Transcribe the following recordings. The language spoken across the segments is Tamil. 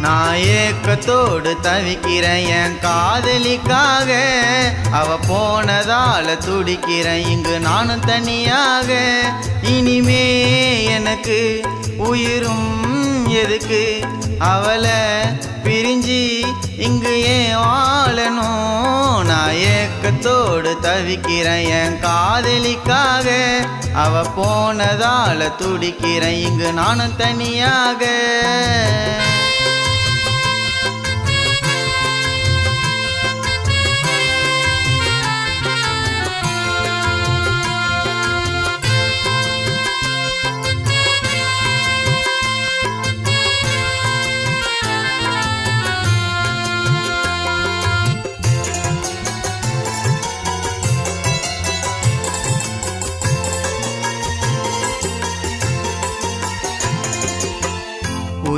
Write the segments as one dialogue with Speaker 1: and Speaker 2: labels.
Speaker 1: நான் ஏக்கத்தோடு தவிக்கிறேன் என் காதலிக்காக. அவ போனதால துடிக்கிறேன் இங்கு நானும் தனியாக. இனிமே எனக்கு உயிரும் எதுக்கு? அவளை பிரிஞ்சு இங்கு ஏன் வாழணும்? நான் ஏக்கத்தோடு தவிக்கிறேன் என் காதலிக்காக. அவ போனதால துடிக்கிறேன் இங்கு நானும் தனியாக.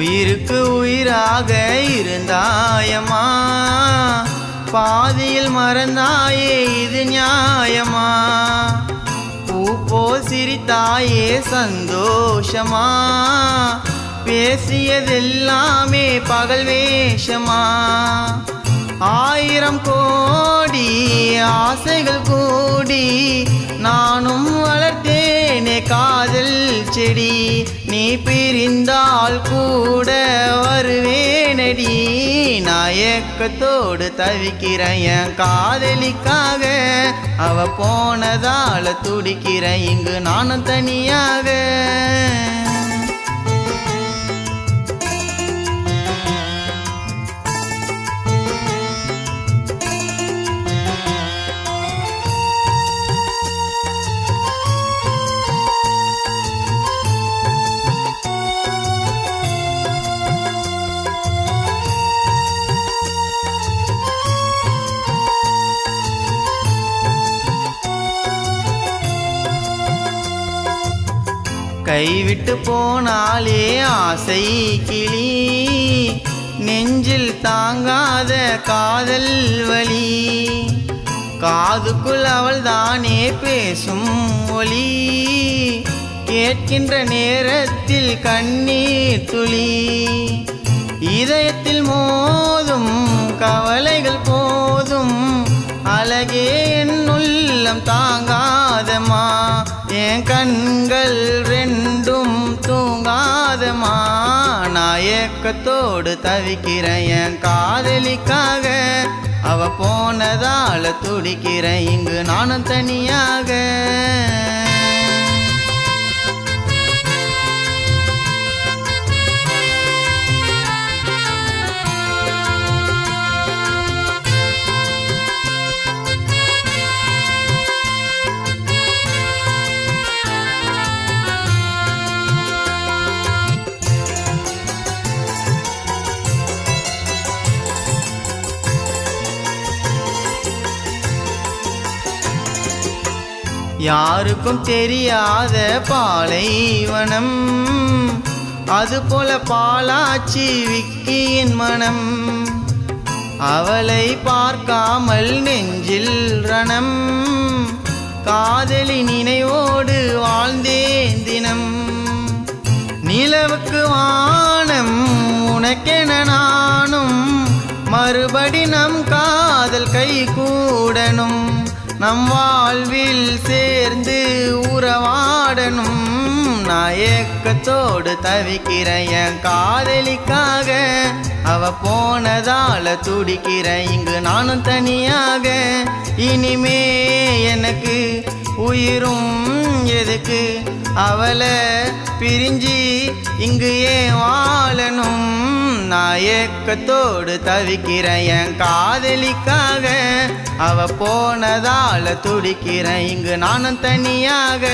Speaker 1: உயிருக்கு உயிராக இருந்தாயமா பாதியில் மறந்தாயே இது நியாயமா. பூப்போ சிரித்தாயே சந்தோஷமா. பேசியதெல்லாமே பகல் வேஷமா. ஆயிரம் கோடி ஆசைகள் கூடி நானும் வளர்த்தேன். காதல் செடி நீ பிரிந்தால் கூட வருவேனடி. நாயக்கத்தோடு தவிக்கிறேன் என் காதலிக்காக. அவ போனதால துடிக்கிறேன் இங்கு நானும் தனியாக. கைவிட்டு போனாலே ஆசை கிளி. நெஞ்சில் தாங்காத காதல் வலி. காதுக்குள் அவள் தானே பேசும் ஒலி. கேட்கின்ற நேரத்தில் கண்ணீர் துளி. இதயத்தில் மோதும் கவலைகள் போதும். அழகே என் உள்ளம் தாங்காதமா என் கண்கள் ரெண்டும் தூங்காதமா நான் ஏக்கத்தோடு தவிக்கிறேன் என் காதலிக்காக அவ போனதால துடிக்கிறேன் இங்கு நானும் தனியாக. யாருக்கும் தெரியாத பாலைவனம். அதுபோல பாலாச்சி விக்கியின் மனம். அவளை பார்க்காமல் நெஞ்சில் ரணம். காதலி நினைவோடு வாழ்ந்தேன் தினம். நிலவுக்கு வானம் உனக்கென நானும். மறுபடி நம் காதல் கை கூடணும் நம் வாழ்வில் சேர்ந்து உறவாடணும். நான் ஏக்கத்தோடு தவிக்கிறேன் காதலிக்காக. அவ போனதால துடிக்கிறேன் இங்கு நானும் தனியாக. இனிமே எனக்கு உயிரும் எதுக்கு? அவளை பிரிஞ்சு இங்கு ஏன் வாழணும்? நான் ஏக்கத்தோடு தவிக்கிறேன் காதலிக்காக. அவ போனதால துடிக்கிறேன். இங்கு நானும் தனியாக.